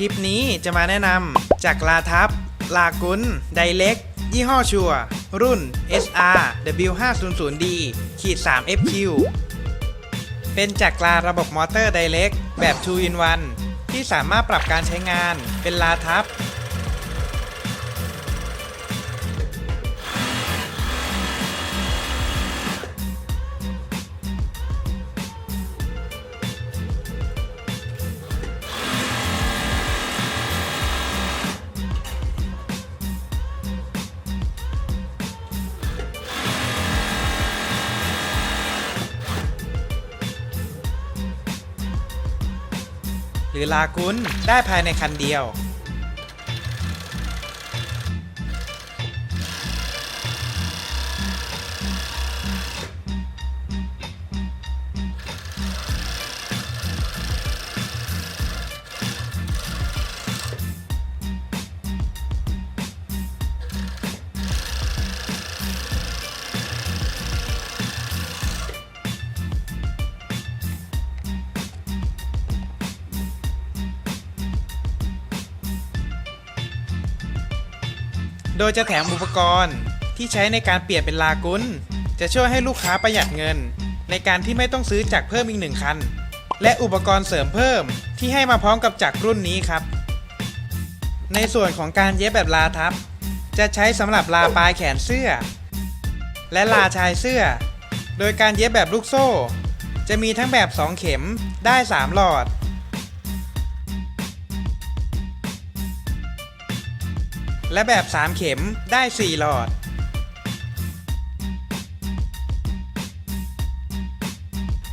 คลิปนี้จะมาแนะนำจากลาทับ ลากุนไดเล็ก ยี่ห้อชัว รุ่น SR W500D ขีด 3FQ เป็นจักรลาระบบมอเตอร์ไดเล็กแบบ 2 in 1 ที่สามารถปรับการใช้งานเป็นลาทับ รือลากุนได้ภายในคันเดียว โดยจะแถมอุปกรณ์ที่ใช้ในการเปลี่ยนเป็นลากุนจะช่วยให้ลูกค้าประหยัดเงิน ในการที่ไม่ต้องซื้อจักรเพิ่มอีกหนึ่งคัน และอุปกรณ์เสริมเพิ่มที่ให้มาพร้อมกับจักรรุ่นนี้ครับ ในส่วนของการเย็บแบบลาทับ จะใช้สำหรับลาปลายแขนเสื้อ และลาชายเสื้อ โดยการเย็บแบบลูกโซ่ จะมีทั้งแบบ 2 เข็มได้ 3 หลอด และแบบ 3 เข็มได้ 4 หลอด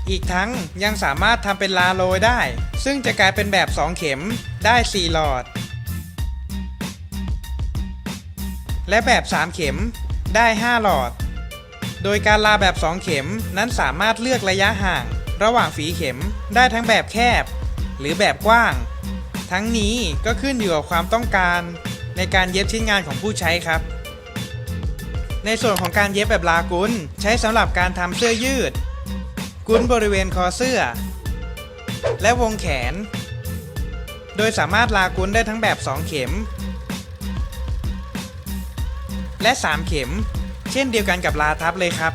อีกทั้งยังสามารถทำเป็นลาโรยได้ ซึ่งจะกลายเป็นแบบ 2 เข็มได้ 4 หลอด และแบบ 3 เข็มได้ 5 หลอด โดยการลาแบบ 2 เข็มนั้นสามารถเลือกระยะห่าง ระหว่างฝีเข็มได้ทั้งแบบแคบ หรือแบบกว้าง ทั้งนี้ก็ขึ้นอยู่กับความต้องการ ในการเย็บชิ้นงานของผู้ใช้ครับ ในส่วนของการเย็บแบบลากุนใช้สำหรับการทำเสื้อยืด กุนบริเวณคอเสื้อ และวงแขน โดยสามารถลากุนได้ทั้งแบบ 2 เข็ม และ 3 เข็ม เช่นเดียวกันกับลาทับเลยครับ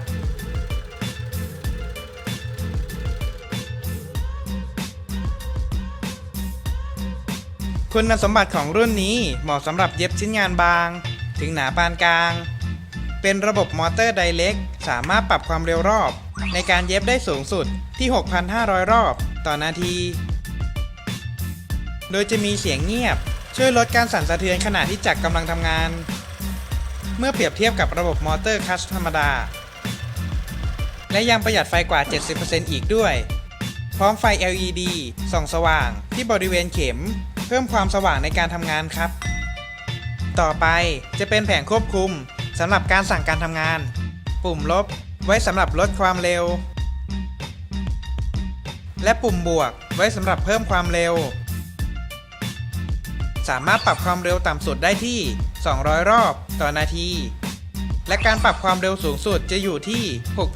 คุณสมบัติของรุ่นนี้เหมาะสำหรับเย็บชิ้นงานบาง ถึงหนาปานกลาง เป็นระบบมอเตอร์ไดเล็กสามารถปรับความเร็วรอบ ในการเย็บได้สูงสุดที่ 6,500 รอบต่อนาที โดยจะมีเสียงเงียบ ช่วยลดการสั่นสะเทือนขณะที่จักรกำลังทำงาน เมื่อเปรียบเทียบกับระบบมอเตอร์คัสธรรมดา และยังประหยัดไฟกว่า 70%อีกด้วย พร้อมไฟ LED ส่องสว่างที่บริเวณเข็ม เพิ่มความสว่างในการทำงานครับ ต่อไปจะเป็นแผงควบคุมสำหรับการสั่งการทำงาน ปุ่มลบไว้สำหรับลดความเร็ว และปุ่มบวกไว้สำหรับเพิ่มความเร็ว สามารถปรับความเร็วต่ำสุดได้ที่ 200 รอบต่อนาที และการปรับความเร็วสูงสุดจะอยู่ที่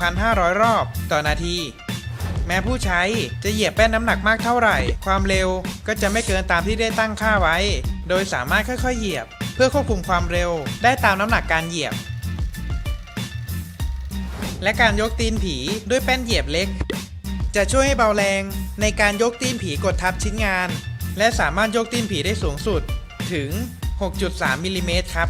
6,500 รอบต่อนาที แม้ผู้ใช้จะเหยียบแป้นน้ำหนักมากเท่าไหร่ ความเร็วก็จะไม่เกินตามที่ได้ตั้งค่าไว้ โดยสามารถค่อยๆเหยียบ เพื่อควบคุมความเร็ว ได้ตามน้ำหนักการเหยียบ และการยกตีนผีด้วยแป้นเหยียบเล็ก จะช่วยให้เบาแรงในการยกตีนผีกดทับชิ้นงาน และสามารถยกตีนผีได้สูงสุดถึง 6.3มิลลิเมตรครับ